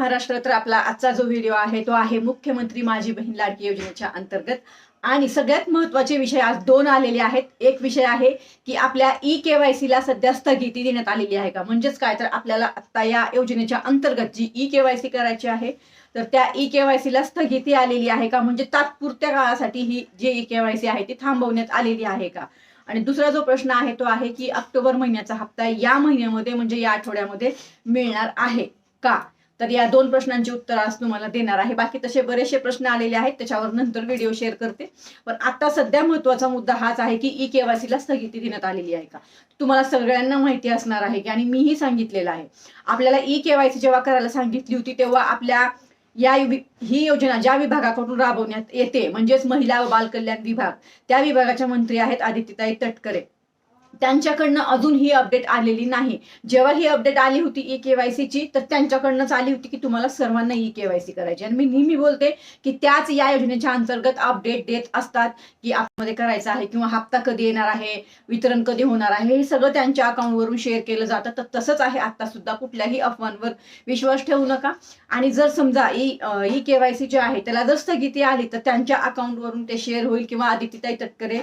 महाराष्ट्र तर आपला आजचा जो व्हिडिओ आहे तो आहे मुख्यमंत्री माझी बहीण लाडकी योजनेच्या अंतर्गत. आणि सगळ्यात महत्त्वाचे विषय आज दोन आलेले आहेत. एक विषय आहे की आपल्या ई केवायसीला सध्या स्थगिती देण्यात आलेली आहे का? म्हणजेच काय? तर आपल्याला आता या योजनेच्या अंतर्गत जी ई केवायसी करायची आहे तर त्या ई केवायसीला स्थगिती आलेली आहे का? म्हणजे तात्पुरत्या काळासाठी ही जी ई केवायसी आहे ती थांबवण्यात आलेली आहे का? आणि दुसरा जो प्रश्न आहे तो आहे की ऑक्टोबर महिन्याचा हप्ता या महिन्यामध्ये म्हणजे या आठवड्यामध्ये मिळणार आहे का? तर या दोन प्रश्नांची उत्तर आज तुम्हाला देणार आहे. बाकी तसे बरेचसे प्रश्न आलेले आहेत त्याच्यावर नंतर व्हिडिओ शेअर करते. पण आता सध्या महत्त्वाचा मुद्दा हाच आहे की ई केवायसीला स्थगिती देण्यात आलेली आहे का? तुम्हाला सगळ्यांना माहिती असणार आहे की आणि मीही सांगितलेलं आहे. आपल्याला ई केवायसी जेव्हा करायला सांगितली होती तेव्हा आपल्या या ही योजना ज्या विभागाकडून राबवण्यात येते म्हणजेच महिला व बालकल्याण विभाग त्या विभागाच्या मंत्री आहेत आदित्यताई तटकरे. त्यांच्याकडनं अजून ही अपडेट आलेली नाही. जेव्हा ही अपडेट आली होती ई केवायसीची तर त्यांच्याकडनंच आली होती की तुम्हाला सर्वांना ई केवायसी करायची. आणि मी नेहमी बोलते की त्याच या योजनेच्या अंतर्गत अपडेट देत असतात की आपमध्ये करायचं आहे किंवा हप्ता कधी येणार आहे वितरण कधी होणार आहे हे सगळं त्यांच्या अकाउंटवरून शेअर केलं जातं. तर तसंच आहे आता सुद्धा. कुठल्याही अफवांवर विश्वास ठेवू नका. आणि जर समजा ई ई केवायसी जे आहे त्याला जर स्थगिती आली तर त्यांच्या अकाउंटवरून ते शेअर होईल किंवा आदित्यताई तटकरे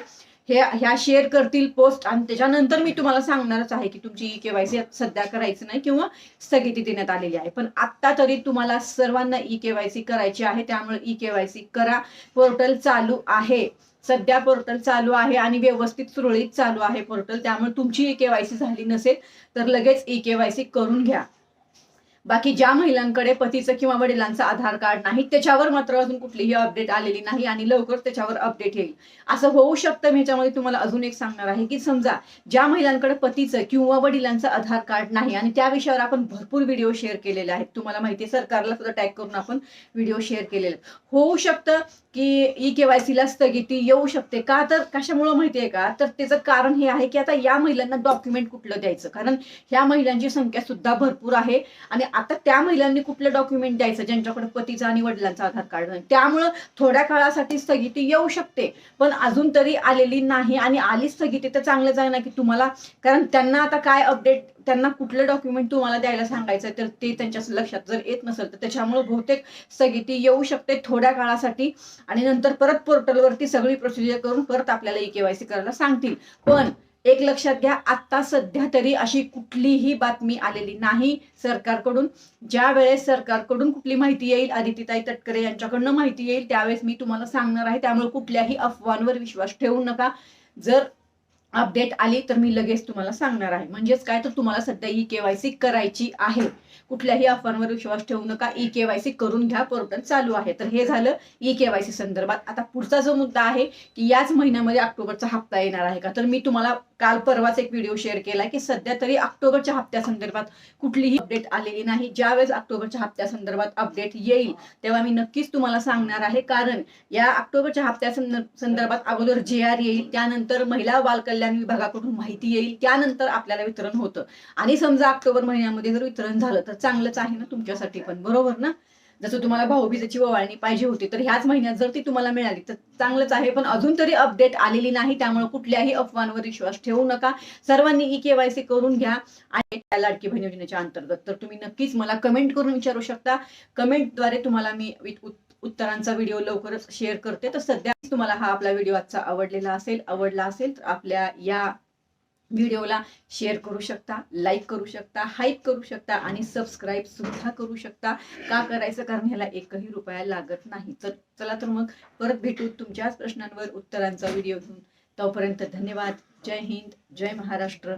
हे ह्या शेअर करतील पोस्ट आणि त्याच्यानंतर मी तुम्हाला सांगणारच आहे की तुमची ई केवायसी सध्या करायची नाही किंवा स्थगिती देण्यात आलेली आहे. पण आत्ता तरी तुम्हाला सर्वांना ई केवायसी करायची आहे त्यामुळे ई केवायसी करा. पोर्टल चालू आहे. सध्या पोर्टल चालू आहे आणि व्यवस्थित सुरळीत चालू आहे पोर्टल त्यामुळे तुमची ई केवायसी झाली नसेल तर लगेच ई केवायसी करून घ्या. बाकी ज्या महिलांकडे पतीचं किंवा वडिलांचं आधार कार्ड नाही त्याच्यावर मात्र अजून कुठलीही अपडेट आलेली नाही आणि लवकर त्याच्यावर अपडेट येईल. असं होऊ शकतं मी ह्याच्यामध्ये तुम्हाला अजून एक सांगणार आहे की समजा ज्या महिलांकडे पतीचं किंवा वडिलांचं आधार कार्ड नाही आणि त्या विषयावर आपण भरपूर व्हिडिओ शेअर केलेले आहेत. तुम्हाला माहिती आहे सरकारला सुद्धा टॅग करून आपण व्हिडिओ शेअर केलेले होऊ शकतं की ई केवायसीला स्थगिती येऊ शकते. का तर कशामुळं माहिती आहे का? तर त्याचं कारण हे आहे की आता या महिलांना डॉक्युमेंट कुठलं द्यायचं? कारण ह्या महिलांची संख्या सुद्धा भरपूर आहे आणि आता त्या महिलांनी कुठलं डॉक्युमेंट द्यायचं? ज्यांच्याकडे पतीचा आणि वडिलांचा आधार कार्ड नाही. त्यामुळं थोड्या काळासाठी स्थगिती येऊ शकते. पण अजून तरी आलेली नाही आणि आली स्थगिती तर चांगलं आहे ना की तुम्हाला कारण त्यांना आता काय अपडेट त्यांना कुठलं डॉक्युमेंट तुम्हाला द्यायला सांगायचं तर ते त्यांच्या लक्षात जर येत नसेल तर त्याच्यामुळे बहुतेक स्थगिती येऊ शकते थोड्या काळासाठी. आणि नंतर परत पोर्टलवरती सगळी प्रोसिजर करून परत आपल्याला ई केवायसी करायला सांगतील. पण एक लक्षात घ्या आता सध्या तरी अशी कुठलीही बातमी आलेली नाही. सरकारकडून ज्या वेळेस सरकारकडून कुठली माहिती येईल आदित्यताई तटकरे यांच्याकडनं माहिती येईल त्यावेळेस मी तुम्हाला सांगणार आहे. त्यामुळे कुठल्याही अफवांवर विश्वास ठेवू नका. जर अपडेट आली तर मी लगेच तुम्हाला सांगणार आहे. म्हणजेच काय? तर तुम्हाला सध्या ई केवायसी करायची आहे. कुठल्याही अफवांवर विश्वास ठेवू नका. ई केवायसी करून घ्या. पोर्टल चालू आहे. तर हे झालं ई केवायसी संदर्भात. आता पुढचा जो मुद्दा आहे की याच महिन्यामध्ये ऑक्टोबरचा हप्ता येणार आहे का? तर मी तुम्हाला काल परवाच एक व्हिडिओ शेअर केला की सध्या तरी ऑक्टोबरच्या हप्त्या संदर्भात कुठलीही अपडेट आलेली नाही. ज्यावेळेस ऑक्टोबरच्या हप्त्या संदर्भात अपडेट येईल तेव्हा मी नक्कीच तुम्हाला सांगणार आहे. कारण या ऑक्टोबरच्या हप्त्या संदर्भात अगोदर जे आर येईल त्यानंतर महिला बालकल्याण विभागाकडून माहिती येईल त्यानंतर आपल्याला वितरण होतं. आणि समजा ऑक्टोबर महिन्यामध्ये जर वितरण झालं तर चांगलंच आहे ना तुमच्यासाठी पण. बरोबर ना? जसं तुम्हाला भाऊबीजेची ववाळणी पाहिजे होती तर ह्याच महिन्यात जर ती तुम्हाला मिळाली तर चांगलंच आहे. पण अजून तरी अपडेट आलेली नाही त्यामुळे कुठल्याही अफवांवर विश्वास ठेवू नका. सर्वांनी ई केवायसी करून घ्या आणि त्या लाडकी बहीण योजनेच्या अंतर्गत. तर तुम्ही नक्कीच मला कमेंट करून विचारू शकता. कमेंटद्वारे तुम्हाला मी उत्तरांचा व्हिडिओ लवकरच शेअर करते. तर सध्या तुम्हाला हा आपला व्हिडिओ आजचा आवडलेला असेल आवडला असेल तर आपल्या या व्हिडिओला शेअर करू शकता लाईक करू शकता हाईप करू शकता आणि सबस्क्राईब सुद्धा करू शकता. का करायचं? कारण ह्याला एकही रुपया लागत नाही. तर चला तर मग परत भेटू तुमच्याच प्रश्नांवर उत्तरांचा व्हिडिओ घेऊन. तोपर्यंत धन्यवाद. जय हिंद. जय महाराष्ट्र.